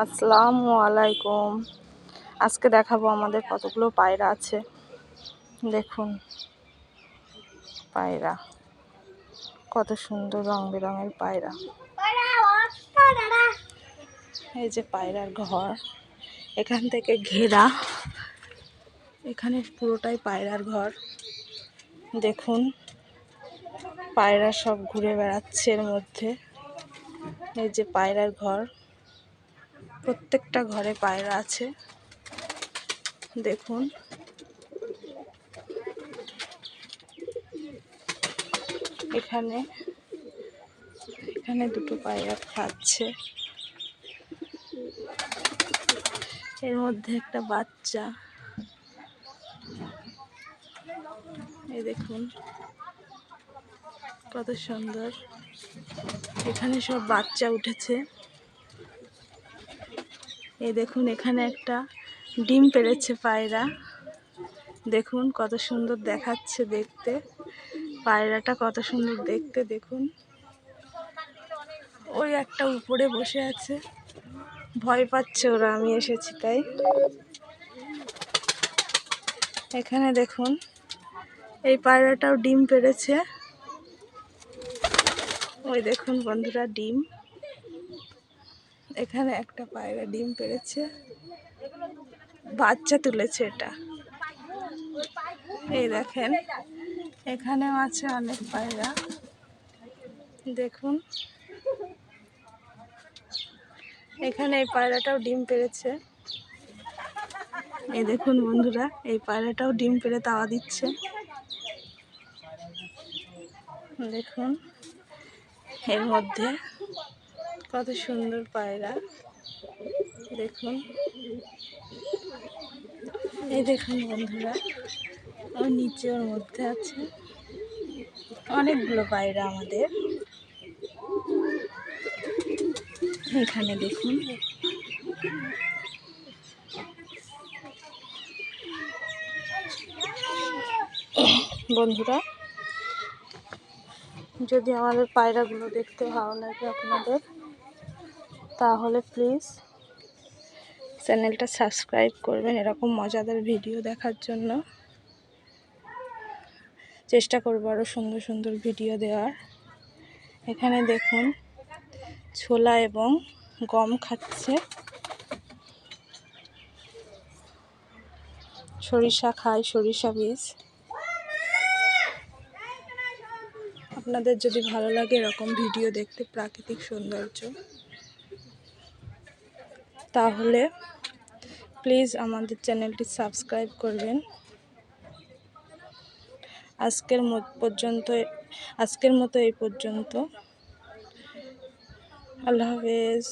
আসসালামু আলাইকুম। আজকে দেখাবো আমাদের কতগুলো পায়রা আছে। দেখুন, পায়রা, কত সুন্দর রং বেরঙের পায়রা। এই যে পায়রার ঘর, এখান থেকে ঘেরা। এখানে পুরোটাই পায়রার ঘর। দেখুন, পায়রা সব ঘুরে বেড়াচ্ছে এর মধ্যে। এই যে পায়রার ঘর প্রত্যেকটা ঘরে পায়রা আছে। দেখুন। এখানে এখানে দুটো পায়রা খাচ্ছে। এর মধ্যে একটা বাচ্চা। এই দেখুন, কত সুন্দর। এখানে সব বাচ্চা উঠেছে। এই দেখুন, এখানে একটা ডিম পেড়েছে পায়রা। দেখুন, কত সুন্দর দেখাচ্ছে দেখতে। পায়রাটা কত সুন্দর দেখতে, দেখুন। ওই একটা উপরে বসে আছে। ভয় পাচ্ছে ওরা, আমি এসেছি তাই। এখানে দেখুন, এই পায়রাটাও ডিম পেড়েছে। ওই দেখুন বন্ধুরা, ডিম। এখানে একটা পায়রা ডিম পেড়েছে বাচ্চা তুলেছে এটা। এই দেখেন, এখানেও আছে অনেক পায়রা। দেখুন। এখানে এই পায়রাটাও ডিম পেড়েছে এই দেখুন বন্ধুরা, এই পায়রাটাও ডিম পেড়ে তাওয়া দিচ্ছে। দেখুন, এর মধ্যে কত সুন্দর পায়রা। দেখুন। এই দেখুন বন্ধুরা ওই নিচে ওর মধ্যে আছে অনেকগুলো পায়রা আমাদের। এখানে দেখুন। বন্ধুরা, যদি আমাদের পায়রাগুলো দেখতে ভালো লাগে আপনাদের তাহলে প্লিজ চ্যানেলটা সাবস্ক্রাইব করবেন, এরকম মজাদার ভিডিও দেখার জন্য। চেষ্টা করব আরও সুন্দর সুন্দর ভিডিও দেওয়ার। এখানে দেখুন, ছোলা এবং গম খাচ্ছে। সরিষা খায় সরিষা বীজ। আপনাদের যদি ভালো লাগে এরকম ভিডিও দেখতে, প্রাকৃতিক সৌন্দর্য। তাহলে প্লিজ আমাদের চ্যানেলটি সাবস্ক্রাইব করবেন। আজকের পর্যন্ত আজকের মতো এই পর্যন্ত। আল্লাহ হাফেজ।